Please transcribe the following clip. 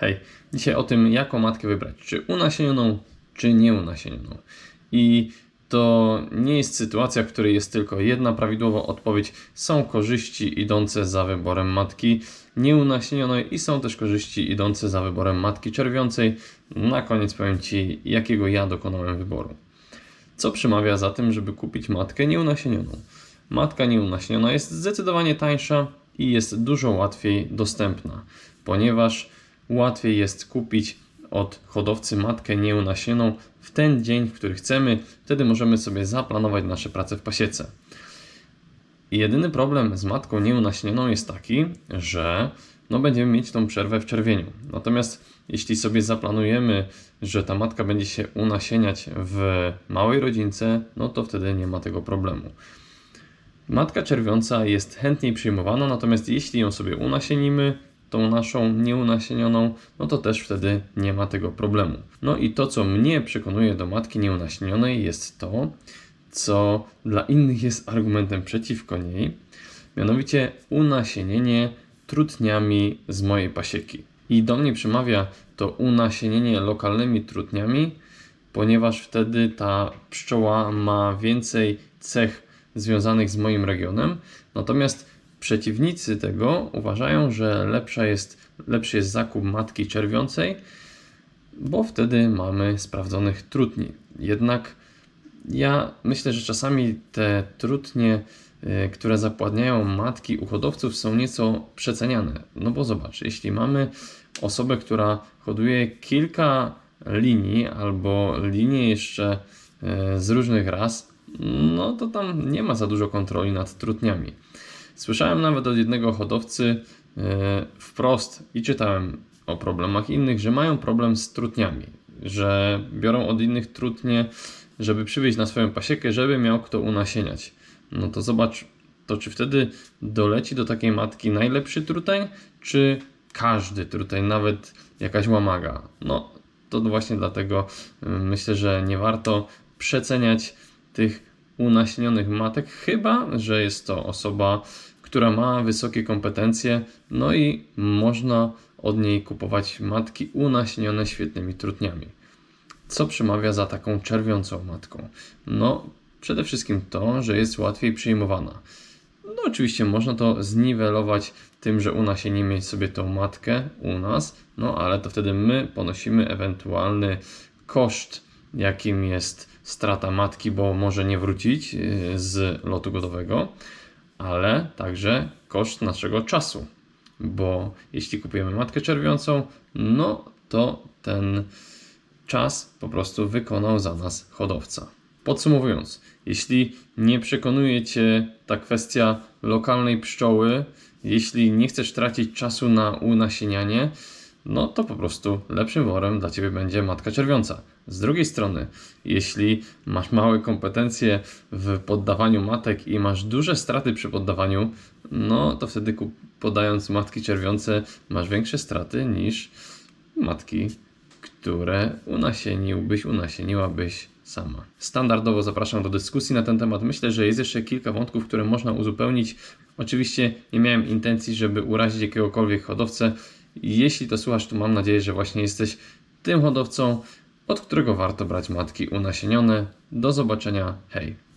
Hej, dzisiaj o tym, jaką matkę wybrać. Czy unasienioną, czy nieunasienioną. I to nie jest sytuacja, w której jest tylko jedna prawidłowa odpowiedź. Są korzyści idące za wyborem matki nieunasienionej i są też korzyści idące za wyborem matki czerwiącej. Na koniec powiem Ci, jakiego ja dokonałem wyboru. Co przemawia za tym, żeby kupić matkę nieunasienioną? Matka nieunasieniona jest zdecydowanie tańsza i jest dużo łatwiej dostępna, ponieważ łatwiej jest kupić od hodowcy matkę nieunasienioną w ten dzień, w który chcemy. Wtedy możemy sobie zaplanować nasze prace w pasiece. Jedyny problem z matką nieunasienioną jest taki, że no będziemy mieć tą przerwę w czerwieniu. Natomiast jeśli sobie zaplanujemy, że ta matka będzie się unasieniać w małej rodzince, no to wtedy nie ma tego problemu. Matka czerwiąca jest chętniej przyjmowana, natomiast jeśli ją sobie unasienimy, tą naszą nieunasienioną, no to też wtedy nie ma tego problemu. No i to, co mnie przekonuje do matki nieunasienionej, jest to, co dla innych jest argumentem przeciwko niej, mianowicie unasienienie trutniami z mojej pasieki. I do mnie przemawia to unasienienie lokalnymi trutniami, ponieważ wtedy ta pszczoła ma więcej cech związanych z moim regionem. Natomiast przeciwnicy tego uważają, że lepsza jest, lepszy jest zakup matki czerwiącej, bo wtedy mamy sprawdzonych trutni. Jednak ja myślę, że czasami te trutnie, y, które zapładniają matki u hodowców, są nieco przeceniane. No bo zobacz, jeśli mamy osobę, która hoduje kilka linii albo linie jeszcze y, z różnych ras, no to tam nie ma za dużo kontroli nad trutniami. Słyszałem nawet od jednego hodowcy e, wprost i czytałem o problemach innych, że mają problem z trutniami, że biorą od innych trutnie, żeby przywieźć na swoją pasiekę, żeby miał kto unasieniać. No to zobacz, to czy wtedy doleci do takiej matki najlepszy truteń, czy każdy truteń, nawet jakaś łamaga? No to właśnie dlatego y, myślę, że nie warto przeceniać tych unasienionych matek, chyba że jest to osoba, która ma wysokie kompetencje, no i można od niej kupować matki unasienione świetnymi trutniami. Co przemawia za taką czerwiącą matką? No, przede wszystkim to, że jest łatwiej przyjmowana. No, oczywiście można to zniwelować tym, że unasienimy sobie tą matkę u nas, no ale to wtedy my ponosimy ewentualny koszt, jakim jest strata matki, bo może nie wrócić yy, z lotu godowego, ale także koszt naszego czasu, bo jeśli kupujemy matkę czerwiącą, no to ten czas po prostu wykonał za nas hodowca. Podsumowując, jeśli nie przekonuje Cię ta kwestia lokalnej pszczoły, jeśli nie chcesz tracić czasu na unasienianie, no to po prostu lepszym worem dla Ciebie będzie matka czerwiąca. Z drugiej strony, jeśli masz małe kompetencje w poddawaniu matek i masz duże straty przy poddawaniu, no to wtedy podając matki czerwiące masz większe straty niż matki, które unasieniłbyś, unasieniłabyś sama. Standardowo zapraszam do dyskusji na ten temat. Myślę, że jest jeszcze kilka wątków, które można uzupełnić. Oczywiście nie miałem intencji, żeby urazić jakiegokolwiek hodowcę. Jeśli to słuchasz, to mam nadzieję, że właśnie jesteś tym hodowcą, od którego warto brać matki unasienione. Do zobaczenia. Hej!